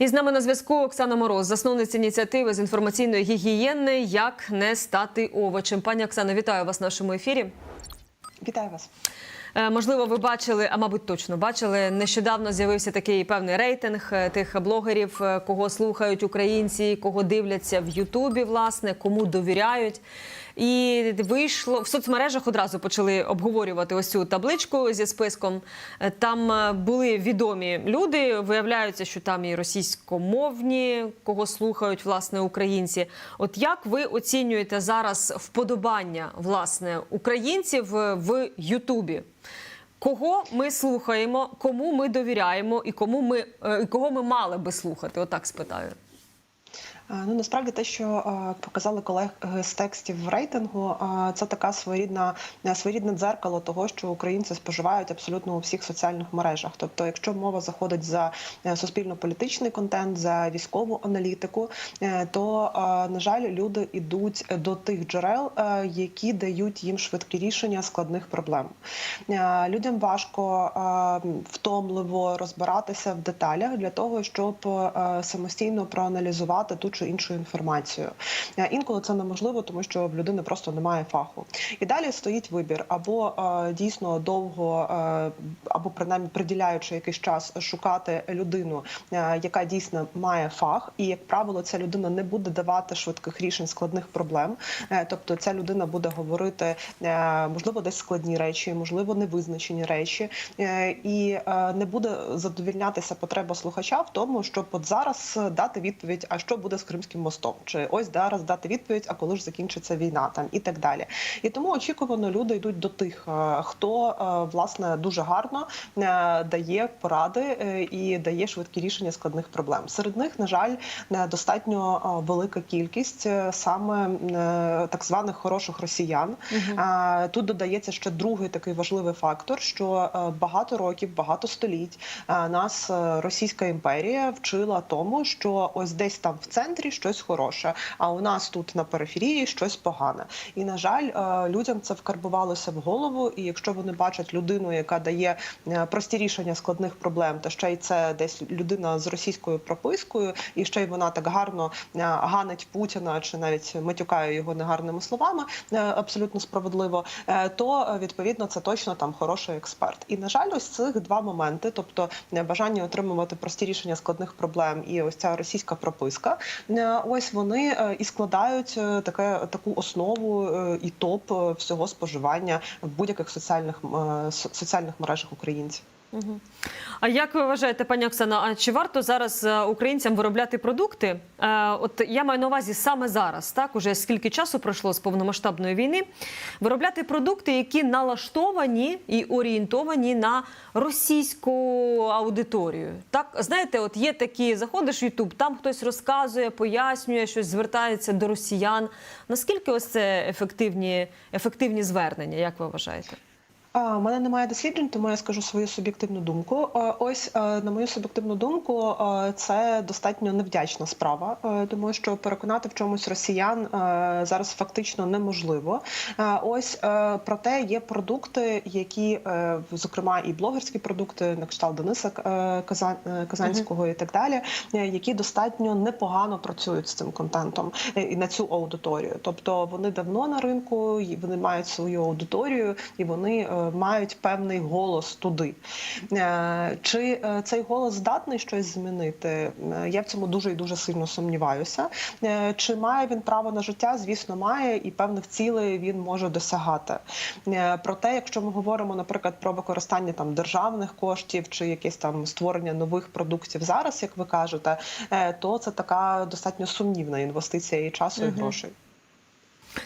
І з нами на зв'язку Оксана Мороз, засновниця ініціативи з інформаційної гігієни Як не стати овочем. Пані Оксано, вітаю вас в нашому ефірі. Вітаю вас. Е, Можливо, ви бачили, а мабуть, точно бачили. Нещодавно з'явився такий певний рейтинг е, тих блогерів, е, кого слухають українці, кого дивляться в Ютубі, власне, кому довіряють. І вийшло в соцмережах одразу почали обговорювати ось цю табличку зі списком. Е, Там е, були відомі люди. Виявляється, що там і російськомовні, кого слухають власне українці. От як ви оцінюєте зараз вподобання власне українців е, в Ютубі? Кого ми слухаємо, кому ми довіряємо, і кому ми кого ми мали би слухати? Отак спитаю. Е, Ну насправді те, що е, показали колеги з текстів в рейтингу, е, це така своєрідна своєрідне дзеркало того, що українці споживають абсолютно у всіх соціальних мережах. Тобто, якщо мова заходить за суспільно-політичний контент, за військову аналітику, то на жаль, люди йдуть до тих джерел, які дають їм швидкі рішення складних проблем. Людям важко втомливо розбиратися в деталях для того, щоб самостійно проаналізувати ту чи іншу інформацію. Е, Інколи це неможливо, тому що в людини просто немає фаху. І далі стоїть вибір або е, дійсно довго, е, або принаймні приділяючи якийсь час шукати людину, яка дійсно має фах, і як правило, ця людина не буде давати швидких рішень складних проблем. Тобто, ця людина буде говорити можливо десь складні речі, можливо, невизначені речі, і не буде задовільнятися потреба слухача в тому, щоб от зараз дати відповідь, а що буде з Кримським мостом, чи ось зараз дати відповідь, а коли ж закінчиться війна, там і так далі. І тому очікувано люди йдуть до тих, е, хто е, власне дуже гарно е, дає поради і дає швидкі рішення складних проблем. Серед них, на жаль, достатньо велика кількість саме так званих хороших росіян. Е, Тут додається ще другий такий важливий фактор, що багато років, багато століть нас Російська імперія вчила тому, що ось десь там в центрі щось хороше, а у нас тут на периферії щось погане. І на жаль, е, людям це вкарбувалося в голову. І якщо вони бачать людину, яка дає е, прості рішення складних проблем, та ще й це десь людина з російською пропискою, і ще й вона так гарно е, ганить Путіна чи навіть матюкає його негарними словами, абсолютно справедливо, то відповідно це точно там хороший експерт. І на жаль, ось цих два моменти, тобто бажання отримувати прості рішення складних проблем, і ось ця російська прописка, ось вони е, і складають е, таке таку основу е, і топ е, всього споживання в будь-яких соціальних е, соціальних мережах українців. А як ви вважаєте, пані Оксана, а чи варто зараз е, українцям виробляти продукти? Е, От я маю на увазі саме зараз, так уже скільки часу пройшло з повномасштабної війни, виробляти продукти, які налаштовані і орієнтовані на російську аудиторію. Так, знаєте, от є такі, заходиш в Ютуб, там хтось розказує, пояснює, щось звертається до росіян. Наскільки ось це ефективні, ефективні звернення? Як ви вважаєте? У мене немає досліджень, тому я скажу свою суб'єктивну думку. Ось на мою суб'єктивну думку, це достатньо невдячна справа, тому що переконати в чомусь росіян зараз фактично неможливо. Ось проте є продукти, які, е, зокрема, і блогерські продукти, на кшталт Дениса е, е, Казанського і так далі, які достатньо непогано працюють з цим контентом і на цю аудиторію. Тобто вони давно на ринку, вони мають свою аудиторію і вони мають певний голос туди. Е, Чи е, цей голос здатний щось змінити? Е, Я в цьому дуже і дуже сильно сумніваюся. Чи має він право на життя? Звісно, має, і певних цілей він може досягати. Проте, якщо ми говоримо, наприклад, про використання там державних коштів чи якесь там створення нових продуктів зараз, як ви кажете, то це така достатньо сумнівна інвестиція і часу, і грошей.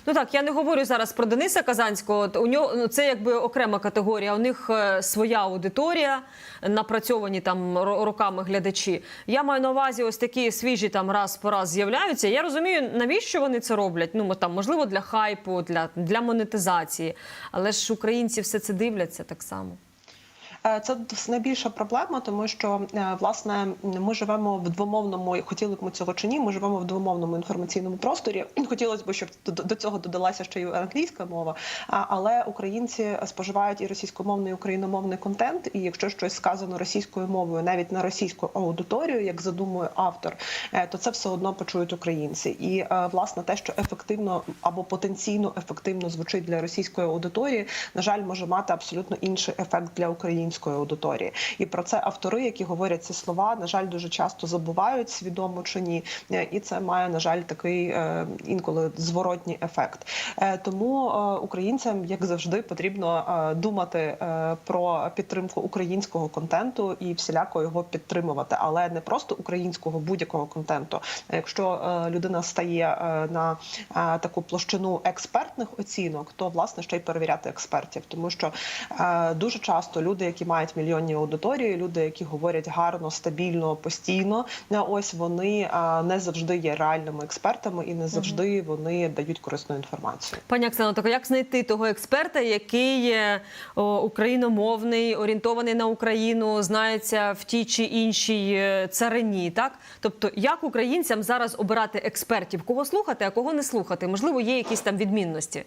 Ну так, я не говорю зараз про Дениса Казанського. У нього ну, це якби окрема категорія. У них е, своя аудиторія, напрацьовані там роками глядачі. Я маю на увазі ось такі свіжі там раз по раз з'являються. Я розумію, навіщо вони це роблять. Ну там можливо для хайпу, для, для монетизації. Але ж українці все це дивляться так само. Е, Це найбільша проблема, тому що е, власне ми живемо в двомовному, хотіли б ми цього чи ні. Ми живемо в двомовному інформаційному просторі. Хотілося б, щоб до цього додалася ще й англійська мова. Але українці споживають і російськомовний, і україномовний контент. І якщо щось сказано російською мовою, навіть на російську аудиторію, як задумує автор, е, то це все одно почують українці. І е, власне те, що ефективно або потенційно ефективно звучить для російської аудиторії, на жаль, може мати абсолютно інший ефект для української аудиторії. І про це автори, які говорять ці слова, на жаль, дуже часто забувають свідомо чи ні. Е, І це має на жаль такий е, інколи зворотній ефект. Е, Тому українцям, як завжди, потрібно думати про підтримку українського контенту і всіляко його підтримувати, але не просто українського будь-якого контенту. Якщо людина стає на таку площину експертних оцінок, то власне ще й перевіряти експертів, тому що дуже часто люди, які мають мільйонні аудиторії, люди, які говорять гарно, стабільно, постійно, ось вони не завжди є реальними експертами і не завжди вони дають корисну інформацію. Пані Оксано, так як знайти того експерта, який є україномовний, орієнтований на Україну, знається в тій чи іншій е, царині, так? Тобто, як українцям зараз обирати експертів, кого слухати, а кого не слухати? Можливо, є якісь там відмінності.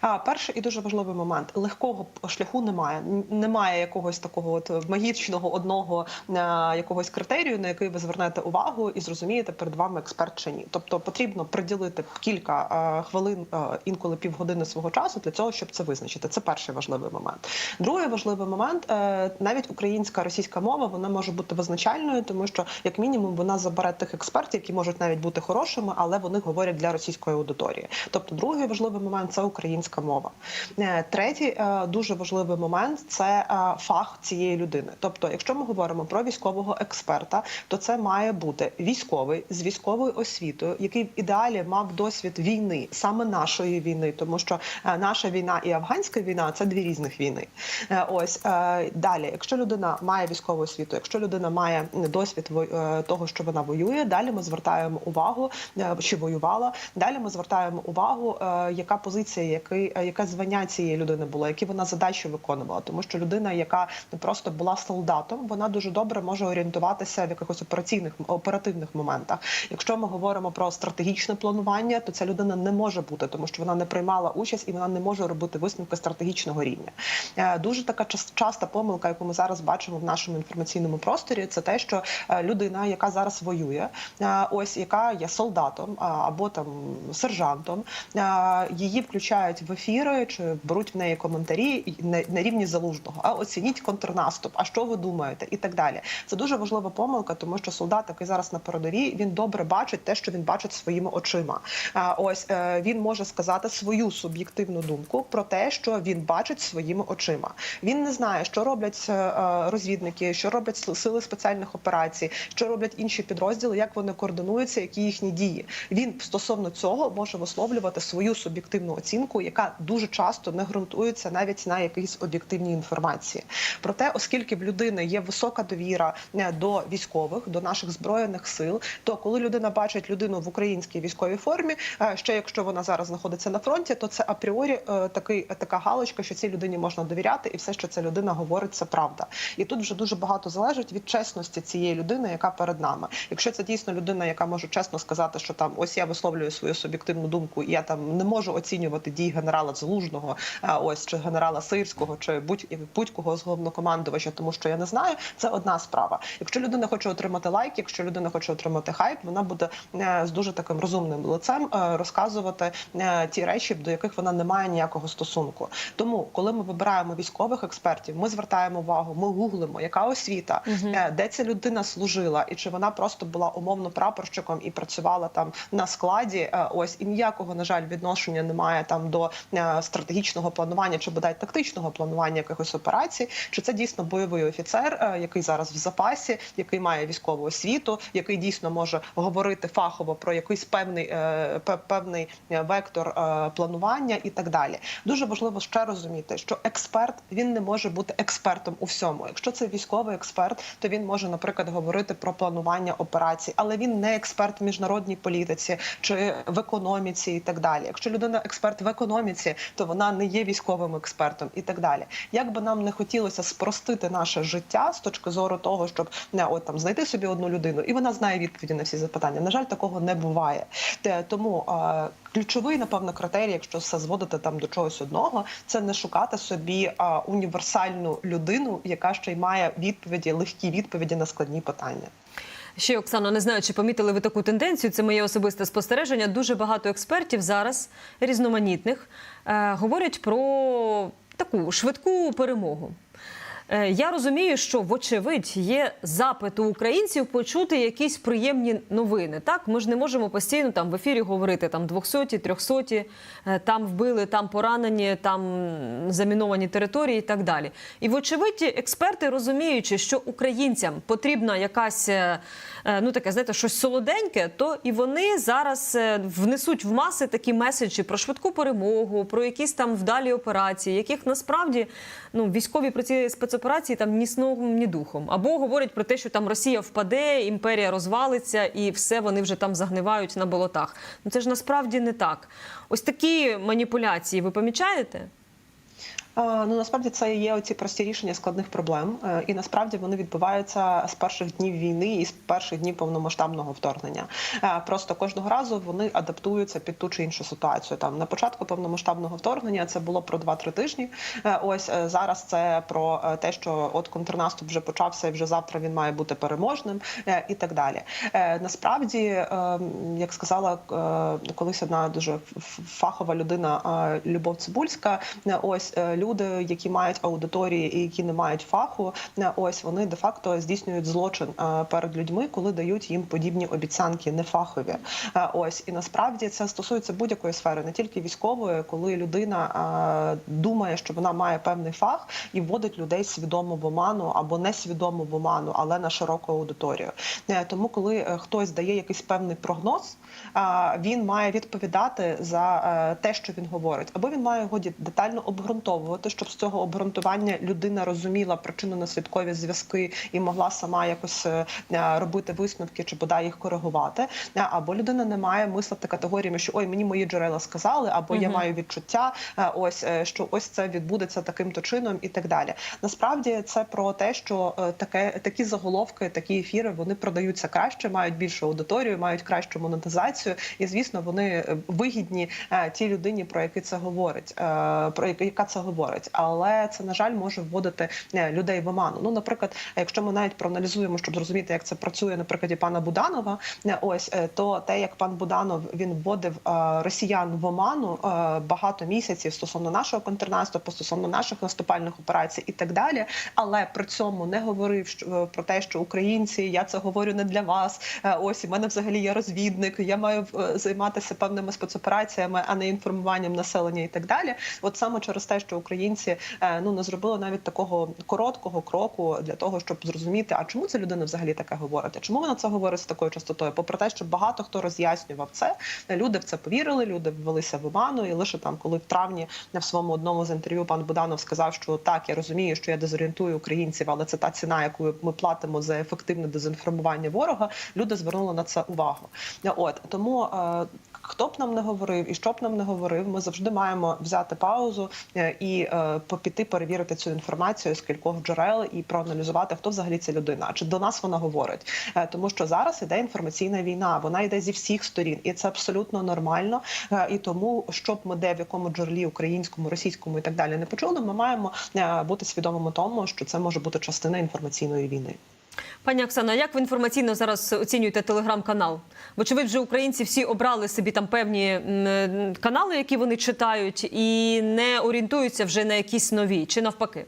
А перший і дуже важливий момент легкого шляху немає. Немає якогось такого от магічного одного е, якогось критерію, на який ви звернете увагу і зрозумієте перед вами експерт чи ні. Тобто потрібно приділити кілька е, хвилин, е, інколи півгодини свого часу для цього, щоб це визначити. Це перший важливий момент. Другий важливий момент е, навіть українська російська мова вона може бути визначальною, тому що як мінімум вона забере тих експертів, які можуть навіть бути хорошими, але вони говорять для російської аудиторії. Тобто, другий важливий момент це українська мова. Е, Третій е, дуже важливий момент це е, фах цієї людини. Тобто, якщо ми говоримо про військового експерта, то це має бути військовий з військовою освітою, який в ідеалі мав досвід війни, саме нашої війни, тому що наша війна і афганська війна це дві різних війни. Ось далі, якщо людина має військову освіту, якщо людина має досвід того, що вона воює, далі ми звертаємо увагу, чи воювала. Далі ми звертаємо увагу, яка позиція, який, е, яке звання цієї людини було, які вона задачі виконувала. Тому що людина, яка не просто була солдатом, вона дуже добре може орієнтуватися в якихось операційних оперативних моментах. Якщо ми говоримо про стратегічне планування, то ця людина не може бути, тому що вона не приймала участь і вона не може робити висновки стратегічного рівня. Е, Дуже така часта помилка, яку ми зараз бачимо в нашому інформаційному просторі, це те, що е, людина, яка зараз воює, ось яка є солдатом або там сержантом, її включають в ефіри чи беруть в неї коментарі на, на рівні залужного. А оцініть контрнаступ. А що ви думаєте? І так далі. Це дуже важлива помилка, тому що солдат, який зараз на передовій, він добре бачить те, що він бачить своїми очима. А, ось е, він може сказати свою суб'єктивну думку про те, що він бачить своїми очима. Він не знає, що роблять е, е, розвідники, що роблять сили спеціальних операцій, що роблять інші підрозділи, як вони координуються, які їхні дії. Він стосовно цього може висловлювати свою суб'єктивну оцінку, яка дуже часто не ґрунтується навіть на якійсь об'єктивній інформації. Проте, оскільки в людини є висока довіра е, до військових, до наших збройних сил, то коли людина бачить людину в українській військовій формі, е, ще якщо вона зараз знаходиться на фронті, то це апріорі е, такий така галочка, що цій людині можна довіряти, і все, що ця людина говорить, це правда. І тут вже дуже багато залежить від чесності цієї людини, яка перед нами. Якщо це дійсно людина, яка може чесно сказати, що там ось я висловлюю свою суб'єктивну думку, і я там не можу оцінювати дії генерала Залужного, ось чи генерала Сирського, чи будь будь-кого з головнокомандувача, тому що я не знаю, це одна справа. Якщо людина хоче отримати лайк, якщо людина хоче отримати хайп, вона буде е, з дуже таким розумним лицем е, розказувати е, ті речі, до яких вона не має ніякого стосунку. Тому, коли ми вибираємо військових експертів, ми звертаємо увагу, ми гуглимо, яка освіта, е, де ця людина служила, і чи вона просто була умовно прапорщиком і працювала там на складі. Ось і ніякого на жаль відношення немає там до е, стратегічного планування чи бодай тактичного планування якихось операцій. Чи це дійсно бойовий офіцер, е, який зараз в запасі, який має військову освіту, який дійсно може говорити фахово про якийсь певний е, певний вектор планування і так далі. Дуже важливо ще розуміти, що експерт він не може бути експертом у всьому. Якщо це військовий експерт, то він може, наприклад, говорити про планування операцій, але він не експерт в міжнародній політиці чи в економіці і так далі. Якщо людина експерт в економіці, економіці, то вона не є військовим експертом і так далі. Як би нам не хотілося спростити наше життя з точки зору того, щоб не от там знайти собі одну людину, і вона знає відповіді на всі запитання. На жаль, такого не буває. Тому е, ключовий, напевно, критерій, якщо все зводити там до чогось одного, це не шукати собі е, універсальну людину, яка ще й має відповіді, легкі відповіді на складні питання. Ще Оксано, не знаю, чи помітили ви таку тенденцію. Це моє особисте спостереження. Дуже багато експертів зараз різноманітних е, говорять про таку швидку перемогу. Е, Я розумію, що вочевидь є запит у українців почути якісь приємні новини. Так, ми ж не можемо постійно там в ефірі говорити там 200, 300, е, там вбили, там поранені, там заміновані території і так далі. І вочевидь, експерти розуміючи, що українцям потрібна якась е, ну таке, знаєте, щось солоденьке, то і вони зараз внесуть в маси такі меседжі про швидку перемогу, про якісь там вдалі операції, яких насправді ну військові про ці спецоперації там ні сном, ні духом. Або говорять про те, що там Росія впаде, імперія розвалиться, і все вони вже там загнивають на болотах. Ну це ж насправді не так. Ось такі маніпуляції ви помічаєте? Ну насправді це є оці прості рішення складних проблем, Е, і насправді вони відбуваються з перших днів війни і з перших днів повномасштабного вторгнення. Е, Просто кожного разу вони адаптуються під ту чи іншу ситуацію. Там на початку повномасштабного вторгнення це було про 2-3 тижні. Е, Ось зараз це про те, що от контрнаступ вже почався, і вже завтра він має бути переможним, і так далі. Насправді, як сказала колись одна дуже фахова людина Любов Цибульська, ось люди, які мають аудиторії і які не мають фаху, е, ось вони де-факто здійснюють злочин е, перед людьми, коли дають їм подібні обіцянки, нефахові. Е, Ось і насправді це стосується будь-якої сфери, не тільки військової, коли людина думає, що вона має певний фах і вводить людей свідомо в оману або несвідомо в оману, але на широку аудиторію. Тому, коли хтось дає якийсь певний прогноз, він має відповідати за те, що він говорить, або він має його детально обґрунтовувати, щоб з цього обґрунтування людина розуміла причинно-наслідкові зв'язки і могла сама якось е, е, робити висновки чи бодай їх коригувати. Е, Або людина не має мислити категоріями, що ой, мені мої джерела сказали, або я маю відчуття, ось що ось це відбудеться таким то чином, і так далі. Насправді це про те, що таке такі заголовки, такі ефіри вони продаються краще, мають більшу аудиторію, мають кращу монетизацію, і звісно, вони вигідні тій людині, про яку це говорить, про яка це говорить. Але це на жаль може вводити е, людей в оману. Ну, наприклад, якщо ми навіть проаналізуємо, щоб зрозуміти, як це працює на прикладі пана Буданова, е, ось е, то те, як пан Буданов він вводив росіян в оману багато місяців стосовно нашого контрнаступу, стосовно наших наступальних операцій і так далі, але при цьому не говорив про те, що українці, я це говорю не для вас. Ось і мене взагалі є розвідник. Я маю займатися певними спецопераціями, а не інформуванням населення і так далі. От саме через те, що українці е, ну не зробили навіть такого короткого кроку для того, щоб зрозуміти, а чому ця людина взагалі таке говорить? А чому вона це говорить з такою частотою? Попри те, що багато хто роз'яснював це, люди в це повірили, люди ввелися в оману, і лише там, коли в травні в своєму одному з інтерв'ю пан Буданов сказав, що так, я розумію, що я дезорієнтую українців, але це та ціна, яку ми платимо за ефективне дезінформування ворога. Люди звернули на це увагу. От тому. Хто б нам не говорив і що б нам не говорив, ми завжди маємо взяти паузу е, і е, попіти перевірити цю інформацію з кількох джерел і проаналізувати, хто взагалі ця людина, чи до нас вона говорить. Е, Тому що зараз іде інформаційна війна, вона йде зі всіх сторін, і це абсолютно нормально. І тому, щоб ми де в якому джерелі українському, російському і так далі не почули, ми маємо бути свідомими тому, що це може бути частина інформаційної війни. Пані Оксано, як ви інформаційно зараз оцінюєте телеграм-канал? Вочевидь, вже українці всі обрали собі там певні канали, які вони читають, і не орієнтуються вже на якісь нові, чи навпаки?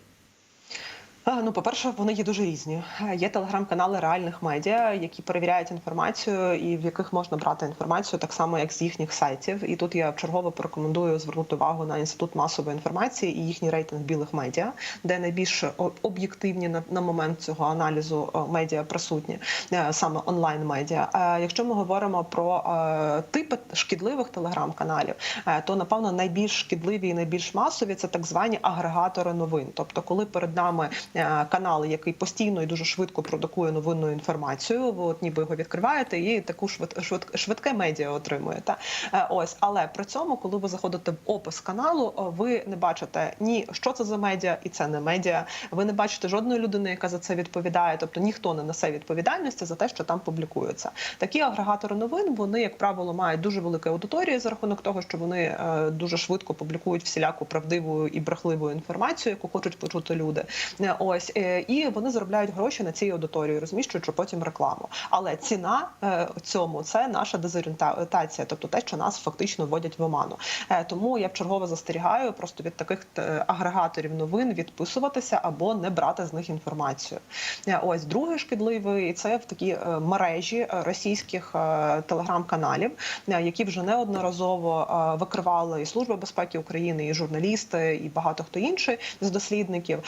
Ну, по-перше, вони є дуже різні. Е, Є телеграм-канали реальних медіа, які перевіряють інформацію, і в яких можна брати інформацію так само, як з їхніх сайтів. І тут я вчергово порекомендую звернути увагу на інститут масової інформації і їхній рейтинг білих медіа, де найбільш об'єктивні на, на момент цього аналізу медіа присутні, е, саме онлайн медіа. А якщо ми говоримо про е, типи шкідливих телеграм-каналів, е, то напевно найбільш шкідливі і найбільш масові це так звані агрегатори новин. Тобто, коли перед нами е, канал, який постійно і дуже швидко продукує новинну інформацію. Ви от ніби його відкриваєте і таку швид, швид, швидке медіа отримуєте. Е, Ось, але при цьому, коли ви заходите в опис каналу, ви не бачите ні що це за медіа, і це не медіа. Ви не бачите жодної людини, яка за це відповідає. Тобто ніхто не несе відповідальності за те, що там публікується. Такі агрегатори новин вони, як правило, мають дуже велику аудиторію за рахунок того, що вони е, дуже швидко публікують всіляку правдиву і брехливу інформацію, яку хочуть почути люди. Ось е, і вони заробляють гроші на цій аудиторії, розміщуючи потім рекламу. Але ціна е, цьому це наша дезорієнтація, тобто те, що нас фактично вводять в оману. Е, Тому я вчергово застерігаю просто від таких агрегаторів новин відписуватися або не брати з них інформацію. Ось другий шкідливий це в такі мережі російських телеграм-каналів, які вже неодноразово викривали і Служба безпеки України, і журналісти, і багато хто інший з дослідників,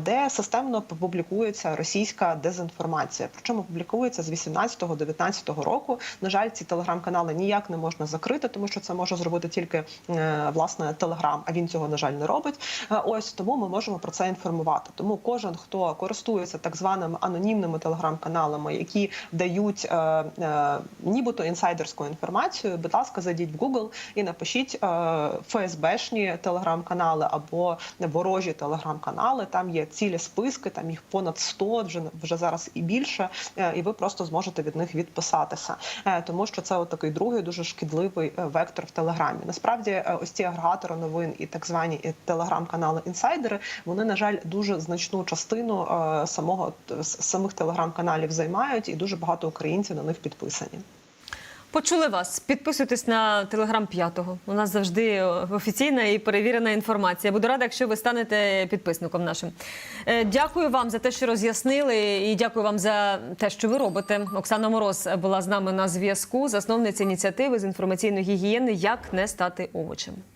де системно публікується російська дезінформація. Причому публікується з 18-19 року. На жаль, ці телеграм-канали ніяк не можна закрити, тому що це може зробити тільки е, власне телеграм. А він цього на жаль не робить. Е, Ось тому ми можемо про це інформувати. Тому кожен, хто користується так званими анонімними телеграм-каналами, які дають е, е, нібито інсайдерську інформацію, будь ласка, зайдіть в Google і напишіть е, ФСБшні телеграм-канали або ворожі телеграм-канали. Там є цілі списки, там їх понад 100, вже вже зараз і більше. е, І ви просто зможете від них відписатися, Е, тому що це от другий дуже шкідливий е, вектор в телеграмі. Насправді, ось ці агрегатори новин і так звані телеграм-канали інсайдери, вони на жаль дуже значну частину самого самих телеграм-каналів займають, і дуже багато українців на них підписані. Почули вас. Підписуйтесь на телеграм п'ятого. У нас завжди е, офіційна і перевірена інформація. Буду рада, якщо ви станете підписником нашим. Е, Дякую вам за те, що роз'яснили, і дякую вам за те, що ви робите. Оксана Мороз була з нами на зв'язку, засновниця ініціативи з інформаційної гігієни Як не стати овочем.